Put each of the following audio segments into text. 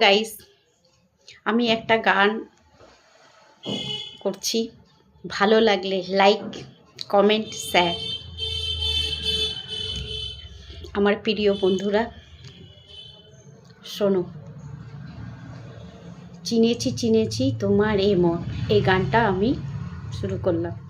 Guys আমি একটা গান করছি। ভালো লাগলে লাইক কমেন্ট শেয়ার আমার প্রিয় বন্ধুরা, শোনো। চিনেছি চিনেছি তোমার এ মন। এই গানটা আমি শুরু করলাম।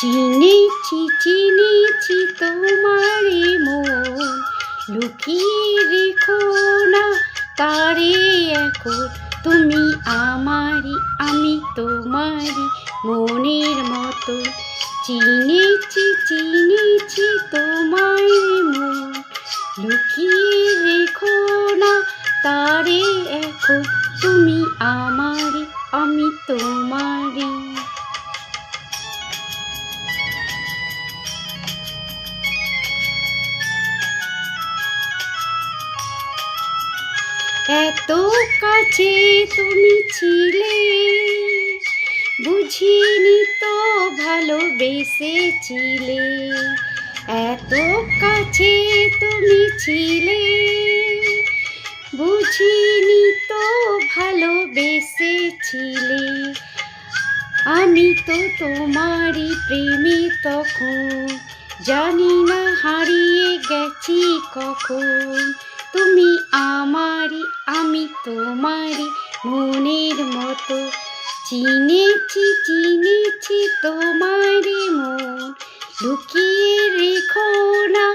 চিনেছি চিনেছি তোমারে মন লুকিয়ে রেখো না তারে এখন। তুমি আমারি আমি তোমারই মনের মতো। চিনেছি চিনেছি তোমারে মন লুকিয়ে রেখো না তারে এখন। তুমি আমারই, আমি তোমারই এত কাছে তুমি ছিলে, বুঝিনি তো ভালোবেসেছিলে। এত কাছে তুমি ছিলে, বুঝিনি তো ভালোবেসেছিলে। আমি তো তোমারই প্রেমে তখন, জানি না হারিয়ে গেছি কখন। তুমি আমারি আমি তোমারি মনের মতো। চিনেছি চিনেছি তোমারি মন। লুকিয়ে রেখো না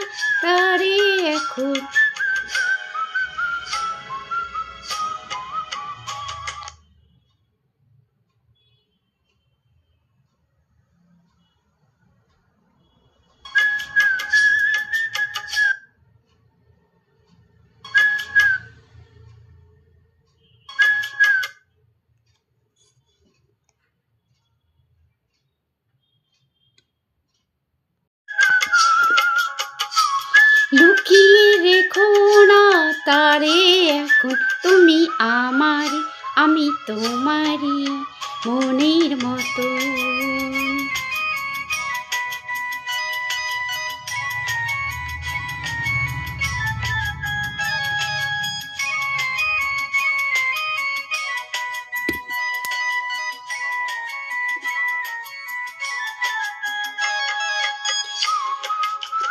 রেখো না তারে এখন তুমি আমারি আমি তোমারি মনের মতো।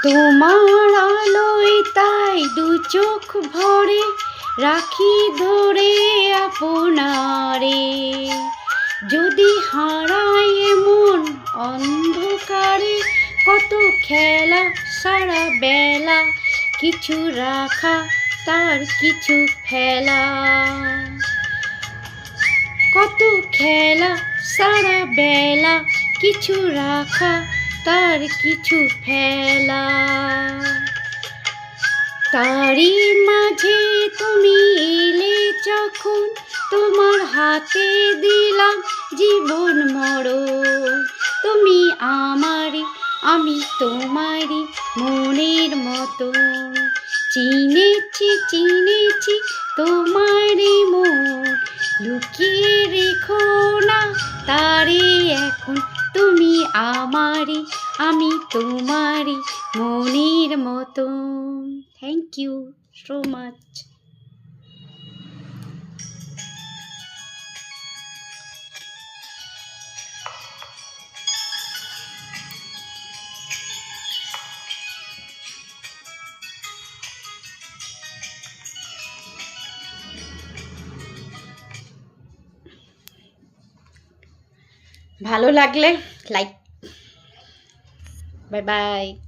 তোমার আলোয় তাই দু চোখ ভরে রাখি ধরে আপনারে। যদি হারায় মন অন্ধকারে কত খেলা সারা বেলা, কিছু রাখা তার কিছু ফেলা। কত খেলা সারা বেলা, কিছু রাখা তার কিছু ফেলা তারই মাঝে তুমি এলে যখন তোমার হাতে দিলাম জীবন মরণ। তুমি আমারই, আমি তোমারই মনের মতন। চিনেছি চিনেছি তোমারই মন। লুকিয়ে রেখো না তারে এখন। তুমি আমারই আমি তোমারই মনের মতন থ্যাংক ইউ সো মাচ ভালো লাগলে লাইক Bye bye.